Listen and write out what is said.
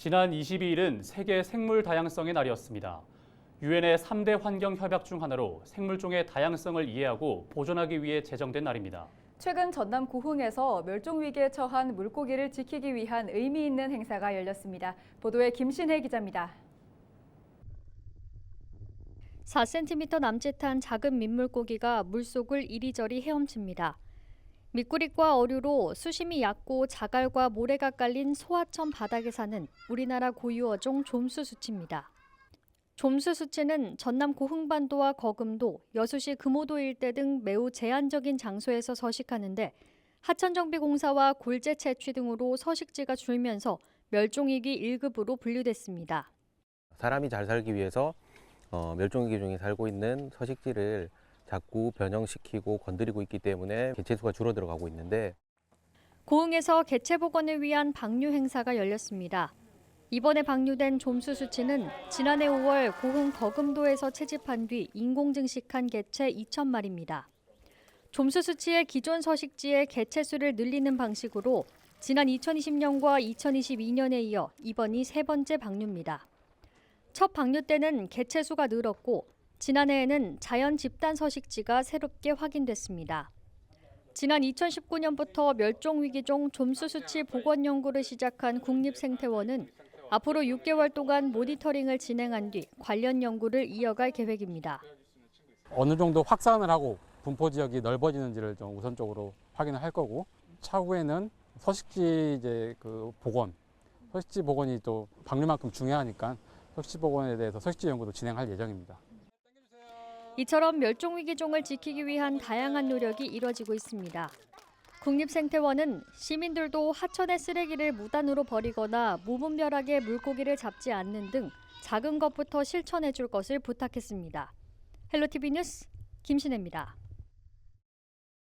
지난 22일은 세계 생물 다양성의 날이었습니다. 유엔의 3대 환경 협약 중 하나로 생물종의 다양성을 이해하고 보존하기 위해 제정된 날입니다. 최근 전남 고흥에서 멸종 위기에 처한 물고기를 지키기 위한 의미 있는 행사가 열렸습니다. 보도에 김신혜 기자입니다. 4cm 남짓한 작은 민물고기가 물속을 이리저리 헤엄칩니다. 미꾸리과 어류로 수심이 얕고 자갈과 모래가 깔린 소하천 바닥에 사는 우리나라 고유 어종 좀수수치입니다. 좀수수치는 전남 고흥반도와 거금도, 여수시 금오도 일대 등 매우 제한적인 장소에서 서식하는데 하천정비공사와 굴재 채취 등으로 서식지가 줄면서 멸종위기 1급으로 분류됐습니다. 사람이 잘 살기 위해서 어, 멸종위기 중에 살고 있는 서식지를 자꾸 변형시키고 건드리고 있기 때문에 개체수가 줄어들어 가고 있는데 고흥에서 개체 복원을 위한 방류 행사가 열렸습니다. 이번에 방류된 좀수 수치는 지난해 5월 고흥 거금도에서 채집한 뒤 인공 증식한 개체 2천 마리입니다. 좀수 수치의 기존 서식지의 개체 수를 늘리는 방식으로 지난 2020년과 2022년에 이어 이번이 세 번째 방류입니다. 첫 방류 때는 개체 수가 늘었고 지난해에는 자연 집단 서식지가 새롭게 확인됐습니다. 지난 2019년부터 멸종위기종 좀수수치 복원 연구를 시작한 국립생태원은 앞으로 6개월 동안 모니터링을 진행한 뒤 관련 연구를 이어갈 계획입니다. 어느 정도 확산을 하고 분포 지역이 넓어지는지를 좀 우선적으로 확인을 할 거고 차후에는 서식지 이제 그 복원, 서식지 복원이 또 방류만큼 중요하니까 서식지 복원에 대해서 서식지 연구도 진행할 예정입니다. 이처럼 멸종위기종을 지키기 위한 다양한 노력이 이뤄지고 있습니다. 국립생태원은 시민들도 하천의 쓰레기를 무단으로 버리거나 무분별하게 물고기를 잡지 않는 등 작은 것부터 실천해 줄 것을 부탁했습니다. 헬로티비 뉴스 김신혜입니다.